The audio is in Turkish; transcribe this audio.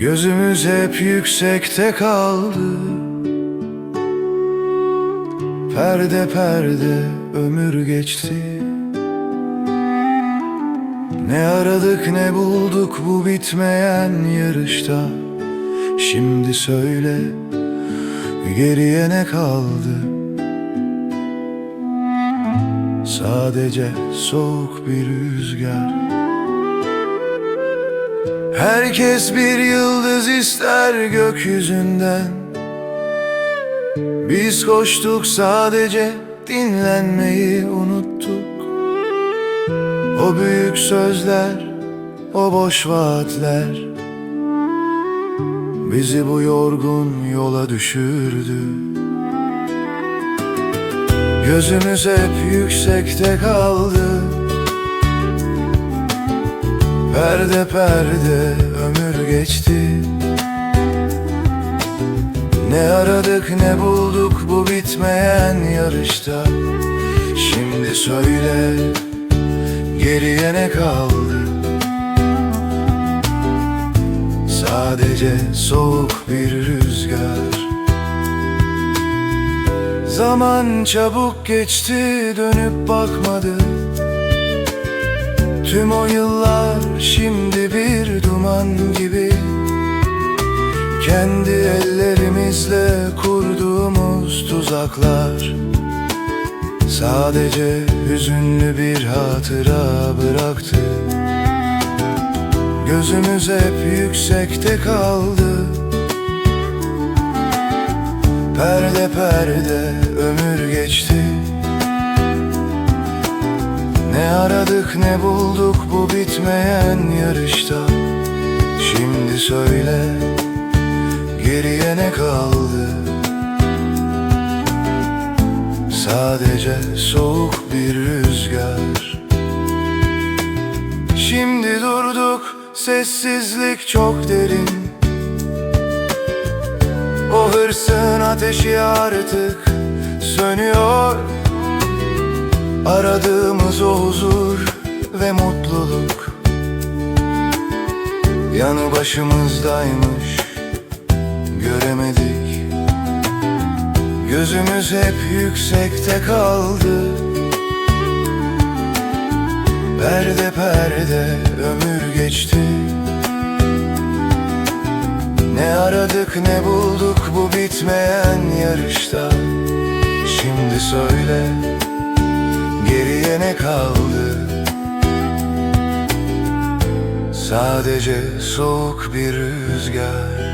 Gözümüz hep yüksekte kaldı. Perde perde ömür geçti. Ne aradık ne bulduk bu bitmeyen yarışta. Şimdi söyle geriye ne kaldı? Sadece soğuk bir rüzgar Herkes bir yıldız ister gökyüzünden. Biz koştuk sadece dinlenmeyi unuttuk. O büyük sözler, o boş vaatler Bizi bu yorgun yola düşürdü. Gözümüz hep yüksekte kaldı Perde perde ömür geçti. Ne aradık ne bulduk bu bitmeyen yarışta. Şimdi söyle geriye ne kaldı? Sadece soğuk bir rüzgar. Zaman çabuk geçti dönüp bakmadı Tüm o yıllar şimdi bir duman gibi. Kendi ellerimizle kurduğumuz tuzaklar. Sadece hüzünlü bir hatıra bıraktı. Gözümüz hep yüksekte kaldı. Perde perde ömür geçti ne aradık ne bulduk bu bitmeyen yarışta. Şimdi söyle geriye ne kaldı? Sadece soğuk bir rüzgar. Şimdi durduk sessizlik çok derin. O hırsın ateşi artık sönüyor Aradığımız o huzur ve mutluluk Yanı başımızdaymış. Göremedik. Gözümüz hep yüksekte kaldı. Perde perde ömür geçti. Ne aradık ne bulduk bu bitmeyen yarışta. Şimdi söyle kaldı? Sadece soğuk bir rüzgar